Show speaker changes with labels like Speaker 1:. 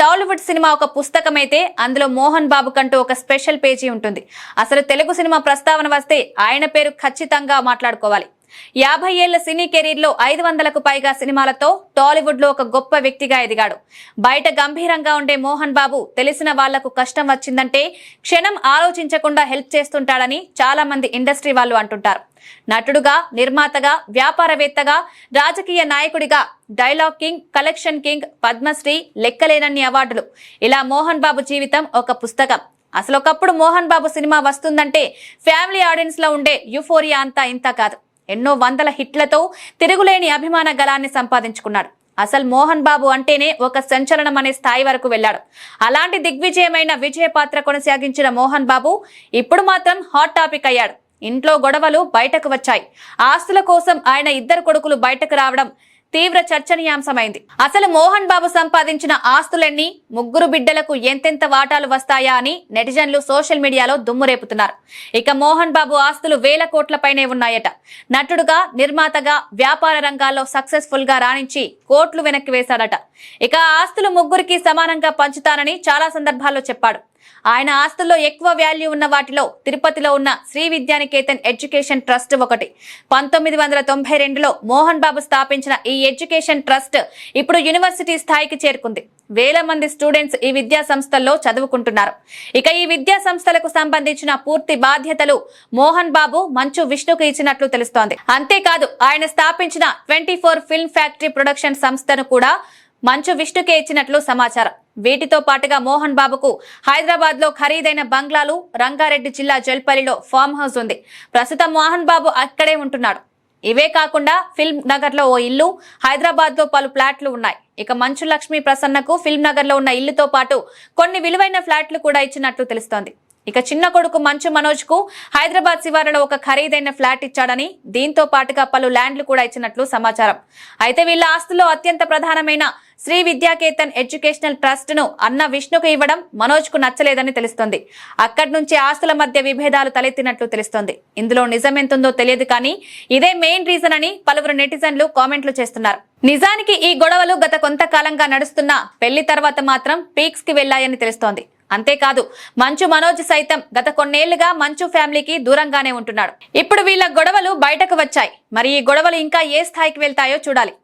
Speaker 1: Tollywood cinema ఒక పుస్తకం అయితే అందులో మోహన్ బాబు కంటూ ఒక స్పెషల్ పేజీ ఉంటుంది. అసలు తెలుగు సినిమా ప్రస్తావన వస్తే ఆయన పేరు ఖచ్చితంగా మాట్లాడుకోవాలి. యాభై ఏళ్ళ సినీ కెరీర్లో ఐదు వందలకు పైగా సినిమాలతో టాలీవుడ్లో ఒక గొప్ప వ్యక్తిగా ఎదిగాడు. బయట గంభీరంగా ఉండే మోహన్ బాబు తెలిసిన వాళ్ళకు కష్టం వచ్చిందంటే క్షణం ఆలోచించకుండా హెల్ప్ చేస్తుంటాడని చాలా మంది ఇండస్ట్రీ వాళ్ళు అంటుంటారు. నటుడుగా నిర్మాతగా వ్యాపారవేత్తగా రాజకీయ నాయకుడిగా dialogue king collection king Padmashri లెక్కలేనన్ని అవార్డులు. ఇలా మోహన్ బాబు జీవితం ఒక పుస్తకం. అసలు ఒకప్పుడు మోహన్ బాబు సినిమా వస్తుందంటే ఫ్యామిలీ ఆడియన్స్లో ఉండే యుఫోరియా అంతా ఇంత కాదు. ఎన్నో వందల హిట్లతో తిరుగులేని అభిమాన గలాన్ని సంపాదించుకున్నాడు. అసలు మోహన్ బాబు అంటేనే ఒక సంచలనం అనే స్థాయి వరకు వెళ్ళాడు. అలాంటి దిగ్విజయమైన విజయ పాత్ర కొనసాగించిన మోహన్ బాబు ఇప్పుడు మాత్రం హాట్ టాపిక్ అయ్యాడు. ఇంట్లో గొడవలు బయటకు వచ్చాయి. ఆస్తుల కోసం ఆయన ఇద్దరు కొడుకులు బయటకు రావడం తీవ్ర చర్చనీయాంశమైంది. అసలు మోహన్ బాబు సంపాదించిన ఆస్తులన్నీ ముగ్గురు బిడ్డలకు ఎంతెంత వాటాలు వస్తాయా అని నెటిజన్లు సోషల్ మీడియాలో దుమ్మురేపుతున్నారు ఇక మోహన్ బాబు ఆస్తులు వేల కోట్లపైనే ఉన్నాయట. నటుడుగా నిర్మాతగా వ్యాపార రంగాల్లో సక్సెస్ఫుల్గా రాణించి కోట్లు వెనక్కి వేశాడట. ఇక ఆస్తులు ముగ్గురికి సమానంగా పంచుతానని చాలా సందర్భాల్లో చెప్పాడు. ఆయన ఆస్తుల్లో ఎక్కువ వాల్యూ ఉన్న వాటిలో తిరుపతిలో ఉన్న శ్రీ విద్యానికేతన్ ఎడ్యుకేషన్ ట్రస్ట్ ఒకటి. పంతొమ్మిది వందల తొంభై రెండులో మోహన్ బాబు స్థాపించిన ఈ ఎడ్యుకేషన్ ట్రస్ట్ ఇప్పుడు యూనివర్సిటీ స్థాయికి చేరుకుంది. వేల మంది స్టూడెంట్స్ ఈ విద్యా సంస్థల్లో చదువుకుంటున్నారు. ఇక ఈ విద్యా సంస్థలకు సంబంధించిన పూర్తి బాధ్యతలు మోహన్ బాబు మంచు విష్ణుకు ఇచ్చినట్లు తెలుస్తోంది. అంతేకాదు ఆయన స్థాపించిన twenty four film factory production సంస్థను కూడా మంచు విష్ణుకే ఇచ్చినట్లు సమాచారం. వీటితో పాటుగా మోహన్ బాబుకు హైదరాబాద్లో ఖరీదైన బంగ్లాలు రంగారెడ్డి జిల్లా జల్పల్లిలో ఫామ్ హౌస్ ఉంది. ప్రస్తుతం మోహన్ బాబు అక్కడే ఉంటున్నాడు. ఇవే కాకుండా ఫిల్మ్ నగర్లో ఓ ఇల్లు హైదరాబాద్లో పలు ఫ్లాట్లు ఉన్నాయి. ఇక మంచు లక్ష్మీ ప్రసన్నకు ఫిల్మ్ నగర్లో ఉన్న ఇల్లుతో పాటు కొన్ని విలువైన ఫ్లాట్లు కూడా ఇచ్చినట్లు తెలుస్తోంది. ఇక చిన్న కొడుకు మంచు మనోజ్కు హైదరాబాద్ శివారులో ఒక ఖరీదైన ఫ్లాట్ ఇచ్చాడని దీంతో పాటుగా పలు ల్యాండ్లు కూడా ఇచ్చినట్లు సమాచారం. అయితే వీళ్ళ ఆస్తుల్లో అత్యంత ప్రధానమైన శ్రీ విద్యాకేతన్ ఎడ్యుకేషనల్ ట్రస్ట్ను అన్న విష్ణుకు ఇవ్వడం మనోజ్కు నచ్చలేదని తెలుస్తోంది. అక్కడి నుంచి ఆస్తుల మధ్య విభేదాలు తలెత్తినట్లు తెలుస్తోంది. ఇందులో నిజమెంతుందో తెలియదు కానీ ఇదే మెయిన్ రీజన్ అని పలువురు నెటిజన్లు కామెంట్లు చేస్తున్నారు. నిజానికి ఈ గొడవలు గత కొంతకాలంగా నడుస్తున్న పెళ్ళి తర్వాత మాత్రం పీక్స్కి వెళ్ళాయని తెలుస్తోంది. అంతేకాదు మంచు మనోజ్ సైతం గత కొన్నేళ్ళుగా మంచు ఫ్యామిలీకి దూరంగానే ఉంటున్నాడు. ఇప్పుడు వీళ్ళ గొడవలు బయటకు వచ్చాయి. మరి ఈ గొడవలు ఇంకా ఏ స్థాయికి వెళ్తాయో చూడాలి.